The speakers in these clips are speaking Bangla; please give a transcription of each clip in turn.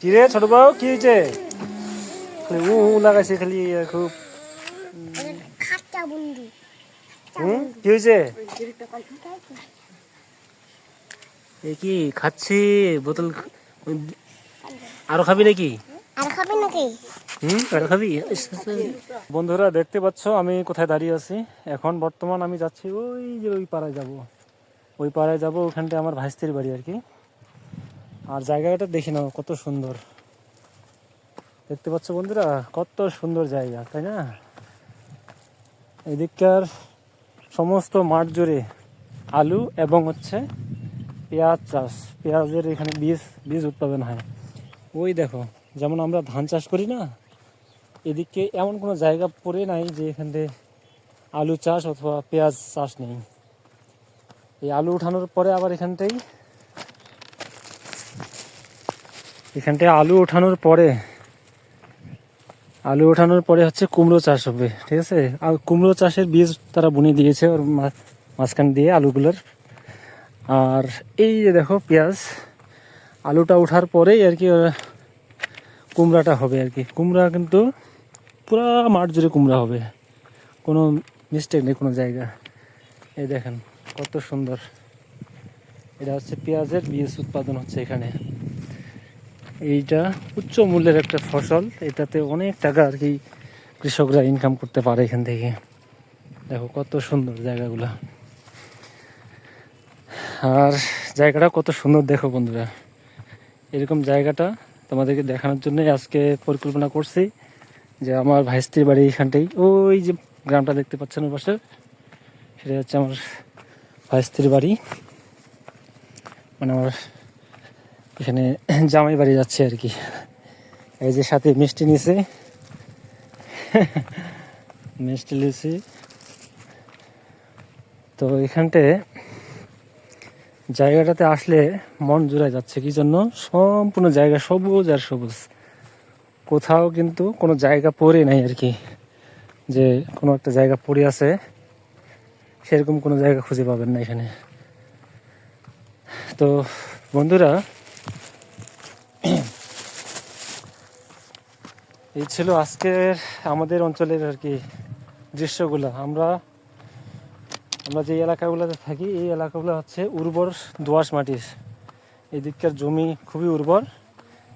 কি রে ছোট কি হয়েছে? উ লাগাইছে খালি খুব। হুম? কি হয়েছে? এ কি, খাচ্ছি, বোতল আরও খাবি নাকি? খাবি? বন্ধুরা, দেখতে পাচ্ছ, আমি কোথায় দাঁড়িয়ে আছি। এখন বর্তমান আমি যাচ্ছি ওই যে ওই পাড়ায় যাব। ওই পাড়ায় যাব ওখানটা আমার ভাইস্তির বাড়ি আর কি। আর জায়গাটা দেখি নাও, কত সুন্দর। দেখতে পাচ্ছ বন্ধুরা, কত সুন্দর জায়গা, তাই না? এদিককার সমস্ত মাঠ জুড়ে আলু এবং হচ্ছে পেঁয়াজ চাষ। পেঁয়াজের এখানে বীজ বীজ উৎপাদন হয়। ওই দেখো, যেমন আমরা ধান চাষ করি না, এদিকে এমন কোনো জায়গা পড়ে নাই যে এখান থেকে আলু চাষ অথবা পেঁয়াজ চাষ নেই। এই আলু উঠানোর পরে আবার এখানটাই এখানটায় আলু ওঠানোর পরে, আলু ওঠানোর পরে হচ্ছে কুমড়ো চাষ হবে, ঠিক আছে? আর কুমড়ো চাষের বীজ তারা বুনে দিয়েছে ওর মাঝখান দিয়ে আলুগুলোর। আর এই যে দেখো পেঁয়াজ, আলুটা ওঠার পরেই আর কি কুমড়াটা হবে আর কি। কুমড়া কিন্তু পুরা মাঠ জুড়ে কুমড়া হবে, কোনো মিস্টেক নেই কোনো জায়গা। এই দেখেন। কত সুন্দর। এটা হচ্ছে পেঁয়াজের বীজ উৎপাদন হচ্ছে এখানে। এইটা উচ্চ মূল্যের একটা ফসল। এটাতে অনেক টাকা আর কি কৃষকরা ইনকাম করতে পারে এখান থেকে। দেখো কত সুন্দর জায়গাগুলো। আর জায়গাটা কত সুন্দর দেখো বন্ধুরা। এরকম জায়গাটা তোমাদেরকে দেখানোর জন্য আজকে পরিকল্পনা করছি যে আমার ভাইস্ত্রীর বাড়ি এখানটাই। ওই যে গ্রামটা দেখতে পাচ্ছেন পাশে সেটা হচ্ছে আমার ভাইস্ত্রীর বাড়ি। মানে আমার এখানে জামাই বাড়ি যাচ্ছে আর কি। এই যে সাথে মিষ্টি নিছে মিষ্টি লিছি তো এখানটায় জায়গাটাতে আসলে মন জুড়ে যাচ্ছে। কি জন্য? সম্পূর্ণ জায়গা সবুজ আর সবুজ। কোথাও কিন্তু কোনো জায়গা পড়ে নাই আর কি। যে কোনো একটা জায়গা পড়ে আছে। সেরকম কোনো জায়গা খুঁজে পাবেন না এখানে। তো, বন্ধুরা, এই ছিল আজকের আমাদের অঞ্চলের আর কি দৃশ্যগুলো। আমরা আমরা যে এলাকাগুলোতে থাকি, এই এলাকাগুলো হচ্ছে উর্বর দোআঁশ মাটির। এদিককার জমি খুবই উর্বর।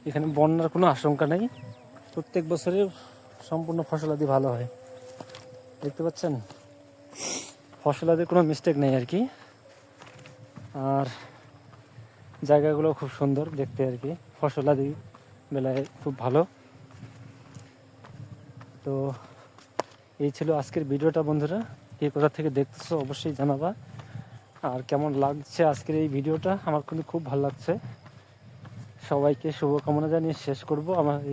এখানে বন্যার কোনো আশঙ্কা নেই। প্রত্যেক বছরে সম্পূর্ণ ফসলাদি ভালো হয়। দেখতে পাচ্ছেন? ফসলাদির কোনো মিস্টেক নেই আর কি। আর জায়গাগুলো খুব সুন্দর দেখতে আর কি। ফসলাদি বেলায় খুব ভালো। তো এই ছিল আজকের ভিডিওটা বন্ধুরা। কে কোথা থেকে দেখতেছো অবশ্যই জানাবা। আর কেমন লাগছে আজকের এই ভিডিওটা? আমার কিন্তু খুব ভালো লাগছে। সবাইকে শুভকামনা জানিয়ে শেষ করব। আমার এই